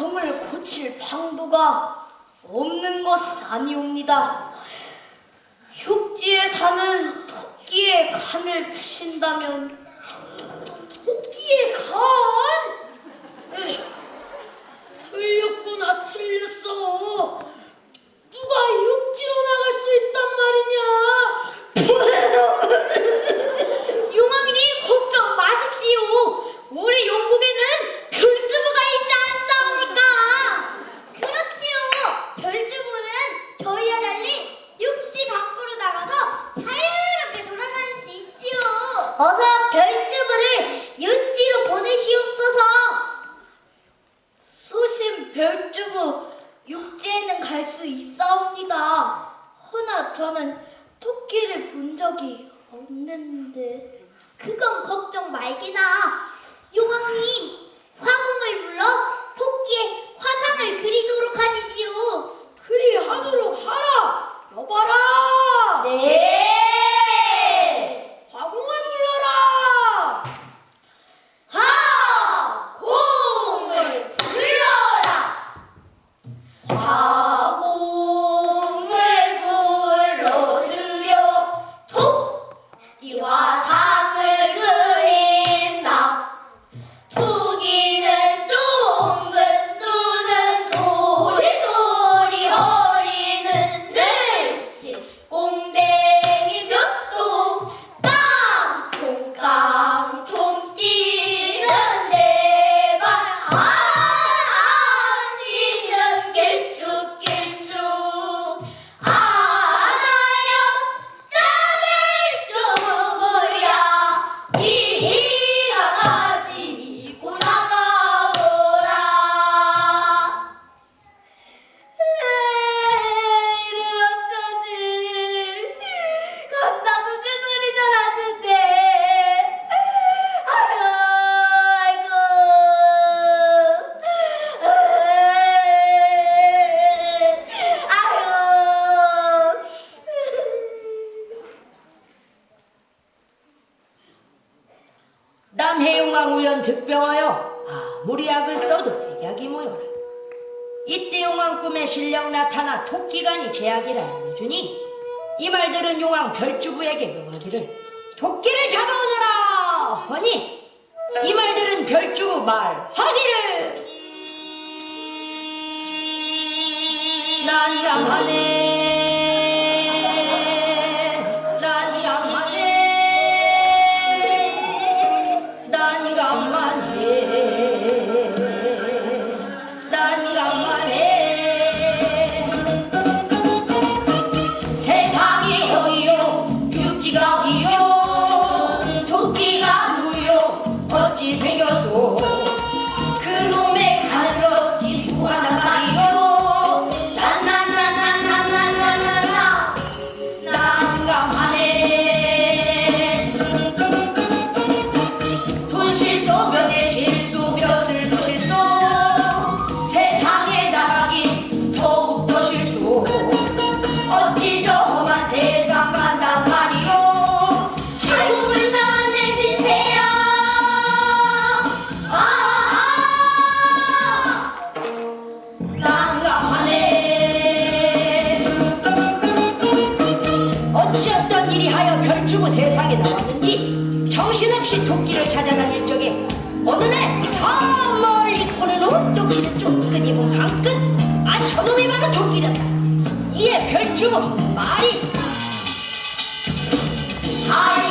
병을 고칠 방도가 없는 것은 아니옵니다. 흉지에 사는 토끼의 간을 드신다면 토끼의 간! 적이 없는데 그건 걱정 말게나. 용왕님, 화공을 불러 토끼의 화상을 그리도록 하시지요. 해용왕 우연 득병하여 아무리 약을 써도 백약이 모여라. 이때 용왕 꿈에 신령 나타나 토끼간이 제약이라 알려주니 이 말들은 용왕 별주부에게 명하기를 토끼를 잡아오너라 허니. 이 말들은 별주부 말하기를. 난감하네 你搞什么 하여 별주고 세상에 나왔는지 정신없이 토끼를 찾아다닐 적에 어느 날 저 멀리 코는 옷도끼를 좀 끈입은 방끈 아 저놈이 바로 토끼였다. 이에 별주고 말이 아이